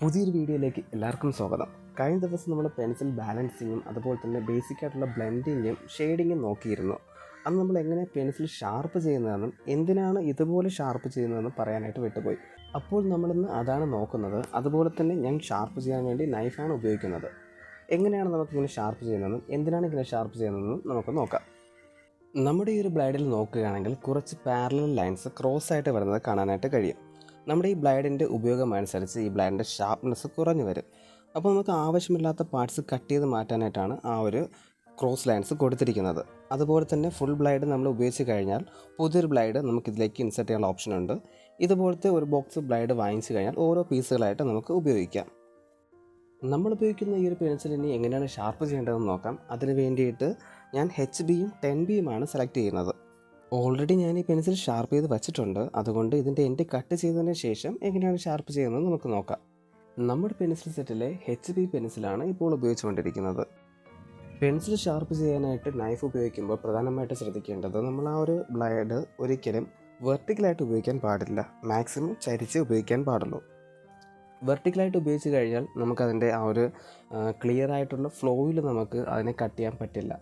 പുതിയൊരു വീഡിയോയിലേക്ക് എല്ലാവർക്കും സ്വാഗതം. കഴിഞ്ഞ ദിവസം നമ്മൾ പെൻസിൽ ബാലൻസിങ്ങും അതുപോലെ തന്നെ ബേസിക് ആയിട്ടുള്ള ബ്ലെൻഡിങ്ങും ഷെയ്ഡിങ്ങും നോക്കിയിരുന്നു. അന്ന് നമ്മൾ എങ്ങനെ പെൻസിൽ ഷാർപ്പ് ചെയ്യുന്നതെന്നും എന്തിനാണ് ഇതുപോലെ ഷാർപ്പ് ചെയ്യുന്നതെന്നും പറയാനായിട്ട് വിട്ടുപോയി. അപ്പോൾ നമ്മളിന്ന് അതാണ് നോക്കുന്നത്. അതുപോലെ തന്നെ ഞാൻ ഷാർപ്പ് ചെയ്യാൻ വേണ്ടി നൈഫാണ് ഉപയോഗിക്കുന്നത്. എങ്ങനെയാണ് നമുക്കിങ്ങനെ ഷാർപ്പ് ചെയ്യുന്നതെന്നും എന്തിനാണ് ഇങ്ങനെ ഷാർപ്പ് ചെയ്യുന്നതെന്നും നമുക്ക് നോക്കാം. നമ്മുടെ ഈ ഒരു ബ്ലേഡിൽ നോക്കുകയാണെങ്കിൽ കുറച്ച് പാരലൽ ലൈൻസ് ക്രോസ് ആയിട്ട് വരുന്നത് കാണാനായിട്ട് കഴിയും. നമ്മുടെ ഈ ബ്ലൈഡിന്റെ ഉപയോഗം അനുസരിച്ച് ഈ ബ്ലൈഡിന്റെ ഷാർപ്നെസ് കുറഞ്ഞു വരും. അപ്പോൾ നമുക്ക് ആവശ്യമില്ലാത്ത പാർട്സ് കട്ട് ചെയ്ത് മാറ്റാനായിട്ടാണ് ആ ഒരു ക്രോസ് ലൈൻസ് കൊടുത്തിരിക്കുന്നത്. അതുപോലെ തന്നെ ഫുൾ ബ്ലൈഡ് നമ്മൾ ഉപയോഗിച്ച് കഴിഞ്ഞാൽ പുതിയൊരു ബ്ലൈഡ് നമുക്ക് ഇതിലേക്ക് ഇൻസെർട്ട് ചെയ്യാനുള്ള ഓപ്ഷൻ ഉണ്ട്. ഇതുപോലത്തെ ഒരു ബോക്സ് ബ്ലൈഡ് വാങ്ങിച്ചു കഴിഞ്ഞാൽ ഓരോ പീസുകളായിട്ട് നമുക്ക് ഉപയോഗിക്കാം. നമ്മൾ ഉപയോഗിക്കുന്ന ഈ ഒരു പെൻസിൽ ഇനി എങ്ങനെയാണ് ഷാർപ്പ് ചെയ്യേണ്ടതെന്ന് നോക്കാം. അതിന് വേണ്ടിയിട്ട് ഞാൻ എച്ച് ബിയും ടെൻ ബിയുമാണ് സെലക്ട് ചെയ്യുന്നത്. ഓൾറെഡി ഞാൻ ഈ പെൻസിൽ ഷാർപ്പ് ചെയ്ത് വെച്ചിട്ടുണ്ട്. അതുകൊണ്ട് ഇതിന്റെ എൻഡ് കട്ട് ചെയ്തതിന് ശേഷം എങ്ങനെയാണ് ഷാർപ്പ് ചെയ്യുന്നത് നമുക്ക് നോക്കാം. നമ്മുടെ പെൻസിൽ സെറ്റിലെ എച്ച് ബി പെൻസിലാണ് ഇപ്പോൾ ഉപയോഗിച്ചുകൊണ്ടിരിക്കുന്നത്. പെൻസിൽ ഷാർപ്പ് ചെയ്യാനായിട്ട് നൈഫ് ഉപയോഗിക്കുമ്പോൾ പ്രധാനമായിട്ട് ശ്രദ്ധിക്കേണ്ടത് നമ്മൾ ആ ഒരു ബ്ലേഡ് ഒരിക്കലും വെർട്ടിക്കലായിട്ട് ഉപയോഗിക്കാൻ പാടില്ല. മാക്സിമം ചരിച്ച് ഉപയോഗിക്കാൻ പാടുള്ളൂ. വെർട്ടിക്കലായിട്ട് ഉപയോഗിച്ച് കഴിഞ്ഞാൽ നമുക്കതിന്റെ ആ ഒരു ക്ലിയർ ആയിട്ടുള്ള ഫ്ലോയിൽ നമുക്ക് അതിനെ കട്ട് ചെയ്യാൻ പറ്റില്ല.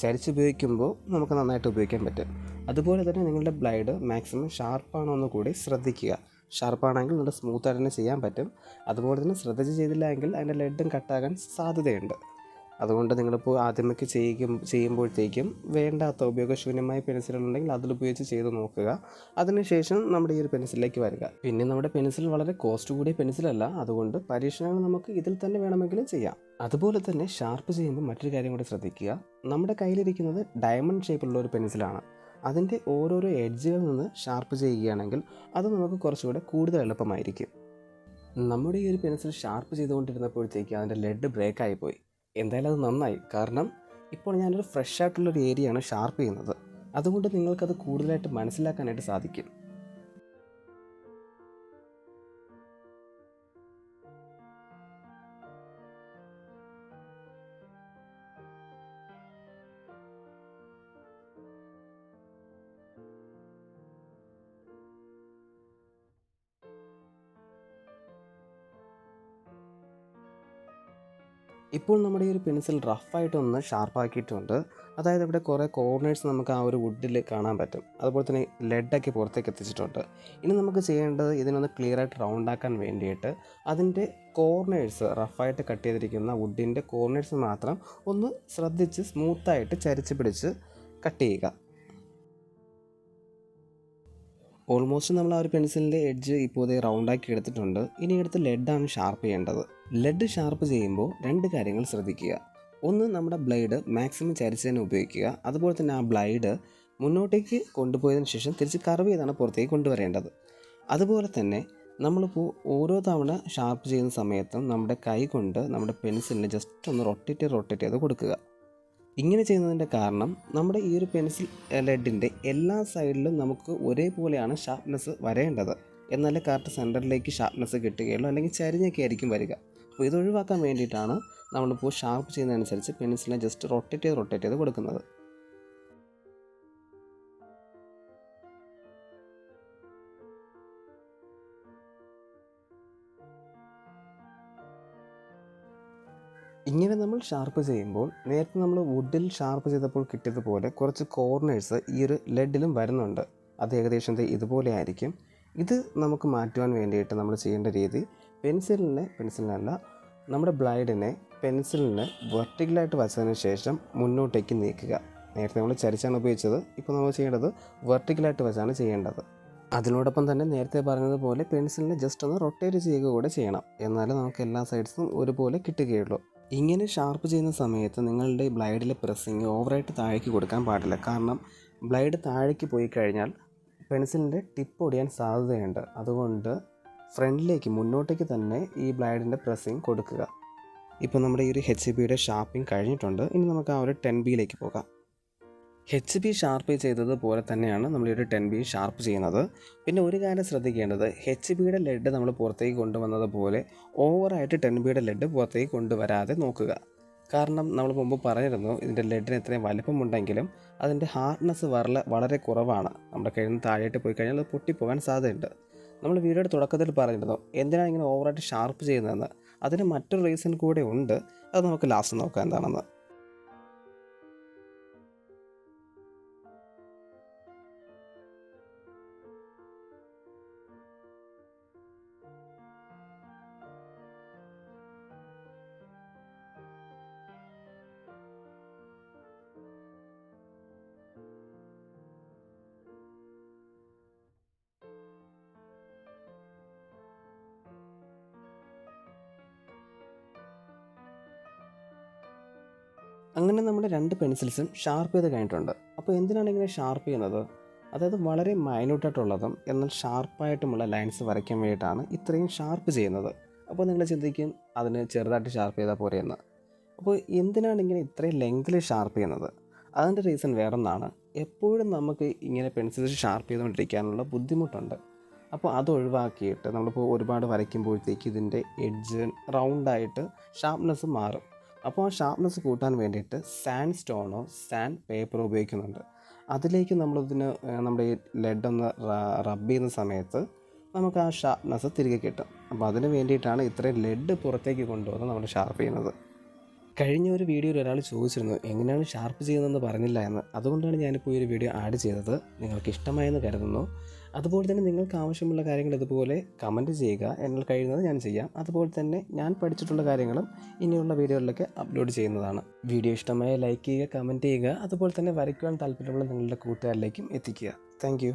ചരിച്ചുപയോഗിക്കുമ്പോൾ നമുക്ക് നന്നായിട്ട് ഉപയോഗിക്കാൻ പറ്റും. അതുപോലെ തന്നെ നിങ്ങളുടെ ബ്ലൈഡ് മാക്സിമം ഷാർപ്പാണോ എന്ന് കൂടി ശ്രദ്ധിക്കുക. ഷാർപ്പാണെങ്കിൽ നല്ല സ്മൂത്തായിട്ട് തന്നെ ചെയ്യാൻ പറ്റും. അതുപോലെ തന്നെ ശ്രദ്ധിച്ച് ചെയ്തില്ല എങ്കിൽ അതിന്റെ ലെഡും കട്ടാകാൻ സാധ്യതയുണ്ട്. അതുകൊണ്ട് നിങ്ങളിപ്പോൾ ആദ്യമൊക്കെ ചെയ്യിക്കും ചെയ്യുമ്പോഴത്തേക്കും വേണ്ടാത്ത ഉപയോഗശൂന്യമായ പെൻസിലുണ്ടെങ്കിൽ അതിലുപയോഗിച്ച് ചെയ്ത് നോക്കുക. അതിനുശേഷം നമ്മുടെ ഈ ഒരു പെൻസിലിലേക്ക് വരിക. പിന്നെ നമ്മുടെ പെൻസിൽ വളരെ കോസ്റ്റ് കൂടിയ പെൻസിലല്ല അതുകൊണ്ട് പരീക്ഷണങ്ങൾ നമുക്ക് ഇതിൽ തന്നെ വേണമെങ്കിലും ചെയ്യാം. അതുപോലെ തന്നെ ഷാർപ്പ് ചെയ്യുമ്പോൾ മറ്റൊരു കാര്യം കൂടി ശ്രദ്ധിക്കുക. നമ്മുടെ കയ്യിലിരിക്കുന്നത് ഡയമണ്ട് ഷേപ്പിലുള്ള ഒരു പെൻസിലാണ് അതിന്റെ ഓരോരോ എഡ്ജുകളിൽ നിന്ന് ഷാർപ്പ് ചെയ്യുകയാണെങ്കിൽ അത് നമുക്ക് കുറച്ചുകൂടെ കൂടുതൽ എളുപ്പമായിരിക്കും. നമ്മുടെ ഈ ഒരു പെൻസിൽ ഷാർപ്പ് ചെയ്തുകൊണ്ടിരുന്നപ്പോഴത്തേക്ക് അതിന്റെ ലെഡ് ബ്രേക്ക് ആയിപ്പോയി. എന്തായാലും അത് നന്നായി. കാരണം ഇപ്പോൾ ഞാനൊരു ഫ്രഷ് ആയിട്ടുള്ളൊരു ഏരിയയാണ് ഷാർപ്പ് ചെയ്യുന്നത്. അതുകൊണ്ട് നിങ്ങൾക്കത് കൂടുതലായിട്ട് മനസ്സിലാക്കാനായിട്ട് സാധിക്കും. ഇപ്പോൾ നമ്മുടെ ഈ ഒരു പെൻസിൽ റഫായിട്ടൊന്ന് ഷാർപ്പാക്കിയിട്ടുണ്ട്. അതായത് ഇവിടെ കുറേ കോർണേഴ്സ് നമുക്ക് ആ ഒരു വുഡിൽ കാണാൻ പറ്റും. അതുപോലെ തന്നെ ലെഡൊക്കെ പുറത്തേക്ക് എത്തിച്ചിട്ടുണ്ട്. ഇനി നമുക്ക് ചെയ്യേണ്ടത് ഇതിനൊന്ന് ക്ലിയർ ആയിട്ട് റൗണ്ട് ആക്കാൻ വേണ്ടിയിട്ട് അതിന്റെ കോർണേഴ്സ് റഫായിട്ട് കട്ട് ചെയ്തിരിക്കുന്ന വുഡിന്റെ കോർണേഴ്സ് മാത്രം ഒന്ന് ശ്രദ്ധിച്ച് സ്മൂത്തായിട്ട് ചരിച്ച് പിടിച്ച് കട്ട് ചെയ്യുക. ഓൾമോസ്റ്റ് നമ്മൾ ആ ഒരു പെൻസിലിന്റെ എഡ്ജ് ഇപ്പോൾ ഇതേ റൗണ്ടാക്കി എടുത്തിട്ടുണ്ട്. ഇനി എടുത്ത് ലെഡാണ് ഷാർപ്പ് ചെയ്യേണ്ടത്. ലെഡ് ഷാർപ്പ് ചെയ്യുമ്പോൾ രണ്ട് കാര്യങ്ങൾ ശ്രദ്ധിക്കുക. ഒന്ന് നമ്മുടെ ബ്ലേഡ് മാക്സിമം ചരിച്ച് തന്നെ ഉപയോഗിക്കുക. അതുപോലെ തന്നെ ആ ബ്ലൈഡ് മുന്നോട്ടേക്ക് കൊണ്ടുപോയതിന് ശേഷം തിരിച്ച് കർവ് ചെയ്താണ് പുറത്തേക്ക് കൊണ്ടുവരേണ്ടത്. അതുപോലെ തന്നെ നമ്മളിപ്പോൾ ഓരോ തവണ ഷാർപ്പ് ചെയ്യുന്ന സമയത്തും നമ്മുടെ കൈ കൊണ്ട് നമ്മുടെ പെൻസിലിനെ ജസ്റ്റ് ഒന്ന് റൊട്ടേറ്റ് റൊട്ടേറ്റ് ചെയ്ത് കൊടുക്കുക. ഇങ്ങനെ ചെയ്യുന്നതിന്റെ കാരണം നമ്മുടെ ഈ ഒരു പെൻസിൽ ലെഡിന്റെ എല്ലാ സൈഡിലും നമുക്ക് ഒരേപോലെയാണ് ഷാർപ്നെസ് വരേണ്ടത്. എന്നാലേ കറക്റ്റ് സെന്ററിലേക്ക് ഷാർപ്നെസ് കിട്ടുകയുള്ളൂ. അല്ലെങ്കിൽ ചരിഞ്ഞൊക്കെ ആയിരിക്കും വരിക. അപ്പോൾ ഇത് ഒഴിവാക്കാൻ വേണ്ടിയിട്ടാണ് നമ്മളിപ്പോൾ ഷാർപ്പ് ചെയ്യുന്നതനുസരിച്ച് പെൻസിലിനെ ജസ്റ്റ് റൊട്ടേറ്റ് ചെയ്ത് റൊട്ടേറ്റ് ചെയ്ത് കൊടുക്കുന്നത്. ഇങ്ങനെ നമ്മൾ ഷാർപ്പ് ചെയ്യുമ്പോൾ നേരത്തെ നമ്മൾ വുഡിൽ ഷാർപ്പ് ചെയ്തപ്പോൾ കിട്ടിയതുപോലെ കുറച്ച് കോർണേഴ്സ് ഈ ഒരു ലെഡിലും വരുന്നുണ്ട്. അത് ഏകദേശം ഇതുപോലെ ആയിരിക്കും. ഇത് നമുക്ക് മാറ്റുവാൻ വേണ്ടിയിട്ട് നമ്മൾ ചെയ്യേണ്ട രീതി പെൻസിലിനെ പെൻസിലിനല്ല നമ്മുടെ ബ്ലൈഡിനെ പെൻസിലിന് വെർട്ടിക്കലായിട്ട് വച്ചതിന് ശേഷം മുന്നോട്ടേക്ക് നീക്കുക. നേരത്തെ നമ്മൾ ചരിച്ചാണ് ഉപയോഗിച്ചത് ഇപ്പോൾ നമ്മൾ ചെയ്യേണ്ടത് വെർട്ടിക്കലായിട്ട് വെച്ചാണ് ചെയ്യേണ്ടത്. അതിനോടൊപ്പം തന്നെ നേരത്തെ പറഞ്ഞതുപോലെ പെൻസിലിനെ ജസ്റ്റ് ഒന്ന് റൊട്ടേറ്റ് ചെയ്യുക കൂടെ ചെയ്യണം. എന്നാലേ നമുക്ക് എല്ലാ സൈഡ്സും ഒരുപോലെ കിട്ടുകയുള്ളൂ. ഇങ്ങനെ ഷാർപ്പ് ചെയ്യുന്ന സമയത്ത് നിങ്ങളുടെ ബ്ലൈഡിലെ പ്രസ്സിങ് ഓവറായിട്ട് താഴേക്ക് കൊടുക്കാൻ പാടില്ല. കാരണം ബ്ലൈഡ് താഴേക്ക് പോയി കഴിഞ്ഞാൽ പെൻസിലിന്റെ ടിപ്പ് ഒടിയാൻ സാധ്യതയുണ്ട്. അതുകൊണ്ട് ഫ്രണ്ടിലേക്ക് മുന്നോട്ടേക്ക് തന്നെ ഈ ബ്ലൈഡിന്റെ പ്രസ്സിങ് കൊടുക്കുക. ഇപ്പോൾ നമ്മുടെ ഈ ഒരു എച്ച് ബിയുടെ ഷാർപ്പിംഗ് കഴിഞ്ഞിട്ടുണ്ട്. ഇനി നമുക്ക് ആ ഒരു ടെൻ ബിയിലേക്ക് പോകാം. എച്ച് ബി ഷാർപ്പ് ചെയ്തതുപോലെ തന്നെയാണ് നമ്മൾ ഒരു ടെൻ ബി ഷാർപ്പ് ചെയ്യുന്നത്. പിന്നെ ഒരു കാര്യം ശ്രദ്ധിക്കേണ്ടത് എച്ച് ബിയുടെ ലെഡ് നമ്മൾ പുറത്തേക്ക് കൊണ്ടുവന്നത് പോലെ ഓവറായിട്ട് ടെൻ ബിയുടെ ലെഡ് പുറത്തേക്ക് കൊണ്ടുവരാതെ നോക്കുക. കാരണം നമ്മൾ മുമ്പ് പറഞ്ഞിരുന്നു ഇതിന്റെ ലെഡിന് ഇത്രയും വലിപ്പമുണ്ടെങ്കിലും അതിന്റെ ഹാർഡ്നെസ് വളരെ വളരെ കുറവാണ്. നമ്മുടെ കയ്യിൽ നിന്ന് താഴേട്ട് പോയി കഴിഞ്ഞാൽ അത് പൊട്ടിപ്പോകാൻ സാധ്യതയുണ്ട്. നമ്മൾ വീഡിയോയുടെ തുടക്കത്തിൽ പറഞ്ഞിരുന്നു എന്തിനാണ് ഇങ്ങനെ ഓവറായിട്ട് ഷാർപ്പ് ചെയ്യുന്നതെന്ന്? അതിന് മറ്റൊരു റീസൺ കൂടെ ഉണ്ട് അത് നമുക്ക് ലാസ്റ്റ് നോക്കാം എന്താണെന്ന്. അങ്ങനെ നമ്മുടെ രണ്ട് പെൻസിൽസും ഷാർപ്പ് ചെയ്ത് കഴിഞ്ഞിട്ടുണ്ട്. അപ്പോൾ എന്തിനാണ് ഇങ്ങനെ ഷാർപ്പ് ചെയ്യുന്നത്? അതായത് വളരെ മൈന്യൂട്ടായിട്ടുള്ളതും എന്നാൽ ഷാർപ്പായിട്ടുമുള്ള ലൈൻസ് വരയ്ക്കാൻ വേണ്ടിയിട്ടാണ് ഇത്രയും ഷാർപ്പ് ചെയ്യുന്നത്. അപ്പോൾ നിങ്ങൾ ചിന്തിക്കും അതിന് ചെറുതായിട്ട് ഷാർപ്പ് ചെയ്താൽ പോരെ എന്ന് അപ്പോൾ എന്തിനാണ് ഇങ്ങനെ ഇത്രയും ലെങ്തിൽ ഷാർപ്പ് ചെയ്യുന്നത്? അതിന്റെ റീസൺ വേറൊന്നാണ്. എപ്പോഴും നമുക്ക് ഇങ്ങനെ പെൻസിൽ ഷാർപ്പ് ചെയ്തുകൊണ്ടിരിക്കാനുള്ള ബുദ്ധിമുട്ടുണ്ട്. അപ്പോൾ അത് ഒഴിവാക്കിയിട്ട് നമ്മളിപ്പോൾ ഒരുപാട് വരയ്ക്കുമ്പോഴത്തേക്ക് ഇതിന്റെ എഡ്ജ് റൗണ്ടായിട്ട് ഷാർപ്നെസ് മാറും. അപ്പോൾ ആ ഷാർപ്നെസ് കൂട്ടാൻ വേണ്ടിയിട്ട് സാൻഡ് സ്റ്റോണോ സാൻഡ് പേപ്പറോ ഉപയോഗിക്കുന്നുണ്ട്. അതിലേക്ക് നമ്മളിതിന് നമ്മുടെ ഈ ലെഡ് ഒന്ന് റബ്ബ് ചെയ്യുന്ന സമയത്ത് നമുക്ക് ആ ഷാർപ്നെസ് തിരികെ കിട്ടും. അപ്പോൾ അതിന് വേണ്ടിയിട്ടാണ് ഇത്രയും ലെഡ് പുറത്തേക്ക് കൊണ്ടുവന്ന് നമ്മൾ ഷാർപ്പ് ചെയ്യുന്നത്. കഴിഞ്ഞ ഒരു വീഡിയോയിൽ ഒരാൾ ചോദിച്ചിരുന്നു എങ്ങനെയാണ് ഷാർപ്പ് ചെയ്യുന്നതെന്ന് പറഞ്ഞില്ല? എന്ന്. അതുകൊണ്ടാണ് ഞാനിപ്പോൾ ഈ ഒരു വീഡിയോ ആഡ് ചെയ്തത്. നിങ്ങൾക്ക് ഇഷ്ടമായെന്ന് കരുതുന്നു. അതുപോലെ തന്നെ നിങ്ങൾക്ക് ആവശ്യമുള്ള കാര്യങ്ങൾ ഇതുപോലെ കമന്റ് ചെയ്യുക. എന്നാൽ കഴിയുന്നത് ഞാൻ ചെയ്യാം. അതുപോലെ തന്നെ ഞാൻ പഠിച്ചിട്ടുള്ള കാര്യങ്ങളും ഇനിയുള്ള വീഡിയോകളിലൊക്കെ അപ്ലോഡ് ചെയ്യുന്നതാണ്. വീഡിയോ ഇഷ്ടമായ ലൈക്ക് ചെയ്യുക കമന്റ് ചെയ്യുക. അതുപോലെ തന്നെ വരയ്ക്കുവാൻ താല്പര്യമുള്ള നിങ്ങളുടെ കൂട്ടുകാരിലേക്കും എത്തിക്കുക. താങ്ക്